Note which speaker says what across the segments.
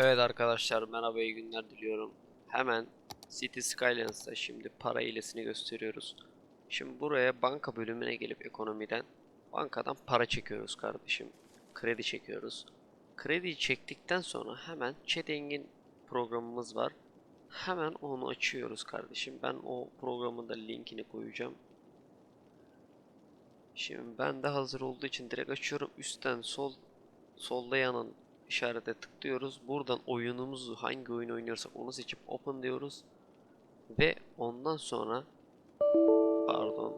Speaker 1: Evet arkadaşlar merhaba iyi günler diliyorum. Hemen City Skylines'ta şimdi para hilesini gösteriyoruz. Şimdi buraya banka bölümüne gelip ekonomiden bankadan para çekiyoruz kardeşim. Kredi çekiyoruz. Krediyi çektikten sonra hemen Chat Engin programımız var. Hemen onu açıyoruz kardeşim. Ben o programın da linkini koyacağım. Şimdi ben de hazır olduğu için direkt açıyorum. Üstten sol solda yanın işarete tıklıyoruz. Buradan oyunumuzu hangi oyun oynuyorsak onu seçip open diyoruz. Ve ondan sonra pardon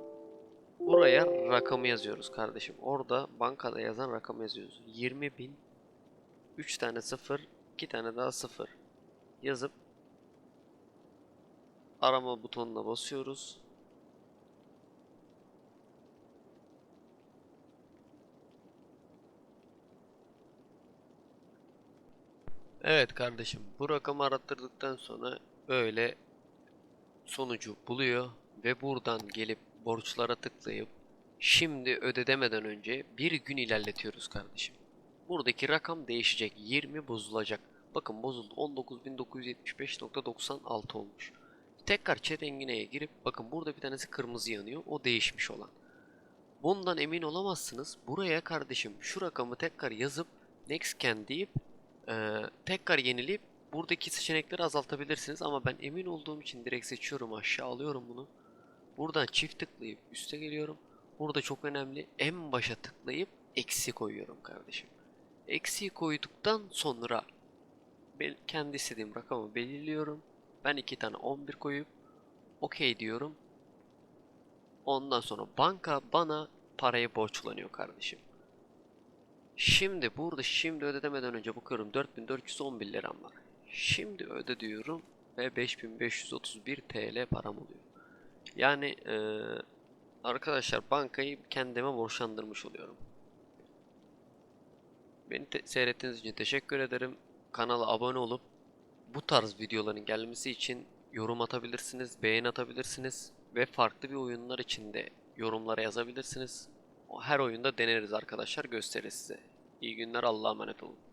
Speaker 1: buraya rakamı yazıyoruz kardeşim. Orada bankada yazan rakamı yazıyoruz. 20 bin 3 tane 0 2 tane daha 0 yazıp arama butonuna basıyoruz. Evet kardeşim bu rakamı arattırdıktan sonra böyle sonucu buluyor ve buradan gelip borçlara tıklayıp şimdi öde demeden önce bir gün ilerletiyoruz kardeşim. Buradaki rakam değişecek 20 bozulacak. Bakın bozuldu 19.975.96 olmuş. Tekrar chat engineye girip bakın burada bir tanesi kırmızı yanıyor o değişmiş olan. Bundan emin olamazsınız. Buraya kardeşim şu rakamı tekrar yazıp next can deyip ee, tekrar yenileyip buradaki seçenekleri azaltabilirsiniz ama ben emin olduğum için direkt seçiyorum aşağı alıyorum bunu. Buradan çift tıklayıp üste geliyorum. Burada çok önemli en başa tıklayıp eksi koyuyorum kardeşim. Eksi koyduktan sonra ben kendi istediğim rakamı belirliyorum. Ben iki tane 11 koyup okey diyorum. Ondan sonra banka bana parayı borçlanıyor kardeşim. Şimdi burada şimdi öde önce bakıyorum 4411 liram var. Şimdi öde diyorum ve 5531 TL param oluyor. Yani eee, arkadaşlar bankayı kendime borçlandırmış oluyorum. Beni seyrettiğiniz için teşekkür ederim. Kanala abone olup bu tarz videoların gelmesi için yorum atabilirsiniz, beğeni atabilirsiniz ve farklı bir oyunlar için de yorumlara yazabilirsiniz. Her oyunda deneriz arkadaşlar gösteririz size. İyi günler Allah'a emanet olun.